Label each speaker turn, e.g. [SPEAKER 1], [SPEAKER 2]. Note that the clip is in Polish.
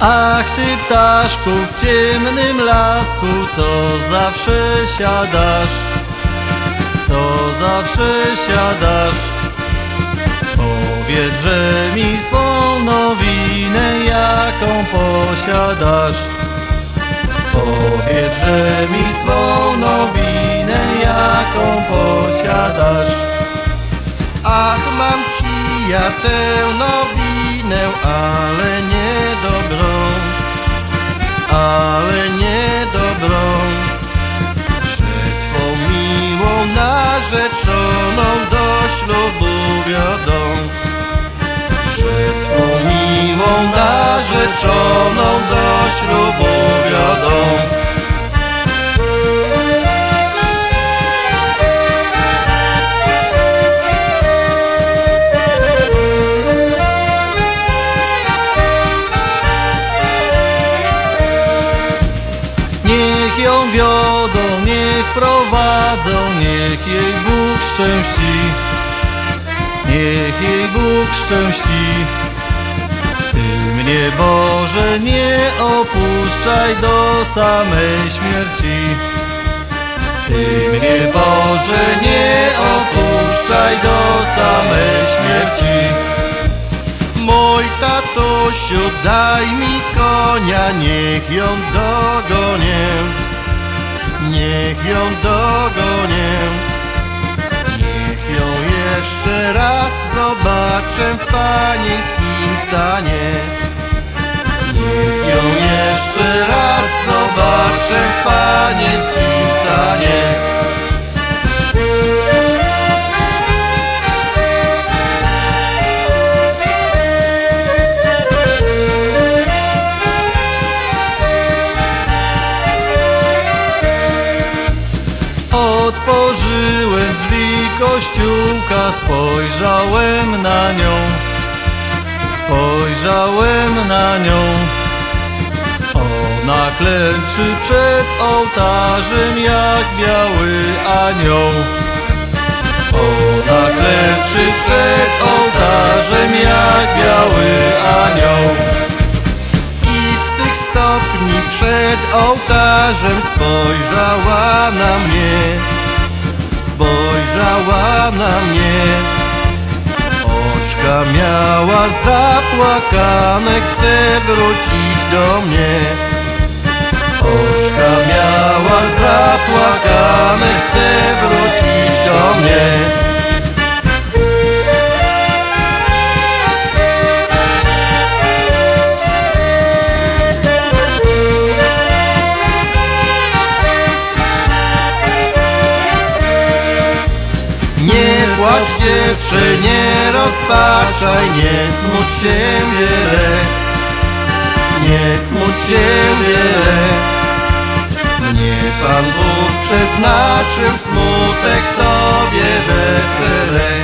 [SPEAKER 1] Ach ty ptaszku w ciemnym lasku, co zawsze siadasz, co zawsze siadasz. Powiedz, że mi swą nowinę, jaką posiadasz. Powiedz, że mi swą nowinę, jaką posiadasz.
[SPEAKER 2] Ach, mam ci ja tę nowinę, ale nie dobrą, narzeczoną do ślubu wiodą. Że twą miłą narzeczoną do ślubu wiodą.
[SPEAKER 1] Niech ją wiodą, prowadzą, niech jej Bóg szczęści. Niech jej Bóg szczęści. Ty mnie Boże nie opuszczaj do samej śmierci. Ty mnie Boże nie opuszczaj do samej śmierci.
[SPEAKER 2] Mój tatusiu, daj mi konia, niech ją dogonię, niech ją dogonię. Niech ją jeszcze raz zobaczę w panieńskim stanie. Niech ją jeszcze raz zobaczę w panieńskim
[SPEAKER 1] kościółka, spojrzałem na nią, spojrzałem na nią. Ona klęczy przed ołtarzem jak biały anioł. Ona klęczy przed ołtarzem jak biały anioł.
[SPEAKER 2] I z tych stopni przed ołtarzem spojrzała na mnie, spojrzała na mnie. Oczka miała zapłakane, chce wrócić do mnie. Oczka miała zapłakane, chce wrócić do mnie. Nie płacz dziewczę, nie rozpaczaj, nie smuć się wiele, nie smuć się wiele. Mnie Pan Bóg przeznaczył smutek Tobie wesele.